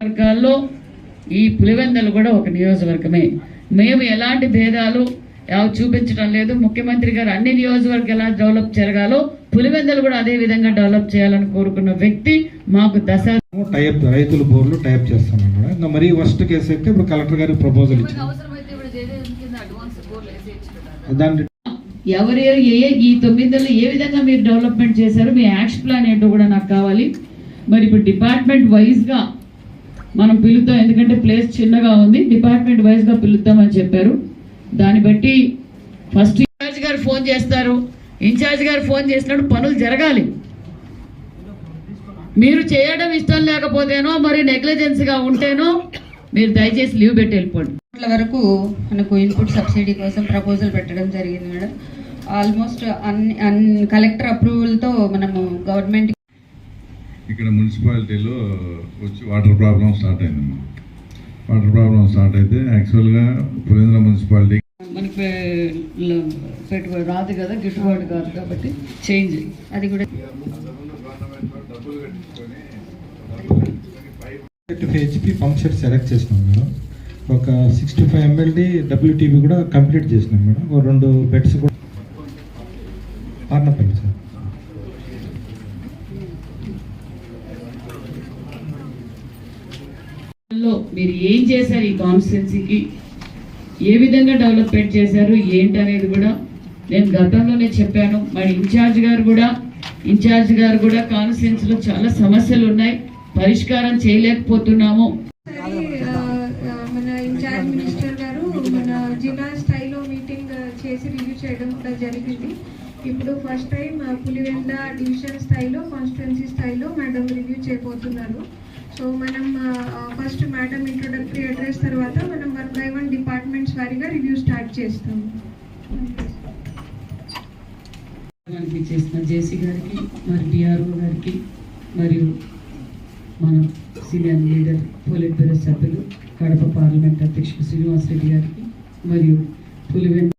వర్గాల్లో ఈ పులివెందలు కూడా ఒక నియోజకవర్గమే. మేము ఎలాంటి భేదాలు చూపించడం లేదు. ముఖ్యమంత్రి గారు అన్ని నియోజకవర్గాలు ఎలా డెవలప్ జరగాలో పులివెందలు కూడా అదే విధంగా డెవలప్ చేయాలని కోరుకున్న వ్యక్తి మాకు దశ టైప్ రైతుల బోర్లు టైప్ కూడా ఇంకా మరీ వర్స్ట్ కేసు అయితే ఇప్పుడు కలెక్టర్ గారికి ప్రపోజల్ దాన్ని ఎవరు ఏ- ఈ తొమ్మిదిలో ఏ విధంగా మీరు డెవలప్మెంట్ చేశారు మీ యాక్షన్ ప్లాన్ ఏంటో కూడా నాకు కావాలి. మరి ఇప్పుడు డిపార్ట్మెంట్ వైజ్గా మనం పిలుద్దాం ఎందుకంటే ప్లేస్ చిన్నగా ఉంది. డిపార్ట్మెంట్ వైజ్గా పిలుద్దామని చెప్పారు. దాన్ని బట్టి ఫస్ట్ ఇన్ఛార్జ్ గారు ఫోన్ చేస్తారు. ఇన్ఛార్జ్ గారు ఫోన్ చేసినప్పుడు పనులు జరగాలి. మీరు చేయడం ఇష్టం లేకపోతేనో మరి నెగ్లిజెన్స్గా ఉంటేనో మీరు దయచేసి లీవ్ పెట్టి వెళ్ళిపోండి. వరకు మనకు ఇన్పుట్ సబ్సిడీ కోసం ప్రపోజల్ పెట్టడం జరిగింది మేడం. ఆల్మోస్ట్ అన్ని అన్ కలెక్టర్ అప్రూవల్తో మనము గవర్నమెంట్ ఇక్కడ మున్సిపాలిటీలో వచ్చి వాటర్ ప్రాబ్లం స్టార్ట్ అయిందమ్మా. వాటర్ ప్రాబ్లం స్టార్ట్ అయితే యాక్చువల్గా పులేంద్ర మున్సిపాలిటీ మనకి పెట్టుబడి రాదు కదా గిట్టుబాటు కాదు కాబట్టి చేంజ్ అది కూడా హెచ్పి పంప్ సెట్ సెలెక్ట్ చేసినాం మేడం. ఒక సిక్స్టీ ఫైవ్ ఎంఎల్డి డబ్ల్యూటీబీ కూడా కంప్లీట్ చేసినాం మేడం. ఒక రెండు బెడ్స్ కూడా లో మీరు ఏం చేశారు ఈ కాన్స్టిట్యున్సీకి? ఏ విధంగా డెవలప్మెంట్ చేశారు? ఏంటి అనేది కూడా నేను గతంలోనే చెప్పాను. మరి ఇన్ఛార్జ్ గారు కూడా ఇన్ఛార్జ్ గారు కూడా కాన్స్టిట్యున్సీలో చాలా సమస్యలు ఉన్నాయి. పరిష్కారం చేయలేకపోతున్నాము. మన ఇన్ఛార్జ్ మినిస్టర్ గారు మన జిల్లా స్థాయిలో మీటింగ్ చేసి రివ్యూ చేయడం కూడా జరిగింది. ఇప్పుడు ఫస్ట్ టైం ఆ, పులివెంద డివిజన్ స్థాయిలో కాన్స్టిట్యున్సీ స్థాయిలో మేడం రివ్యూ చేయబోతున్నారు. సో మనం ఫస్ట్ మేడం ఇంట్రొడక్టరీ అడ్రస్ తర్వాత మనం వన్ బై వన్ డిపార్ట్మెంట్స్ వారిగా రివ్యూ స్టార్ట్ చేస్తాం మనకి జేసీ గారికి మరి డిఆర్ఓ గారికి మరియు మన సీనియర్ లీడర్ పోలిట్ బ్యూరో సభ్యులు కడప పార్లమెంట్ అధ్యక్షుడు శ్రీనివాసరెడ్డి గారికి మరియు పులివెన్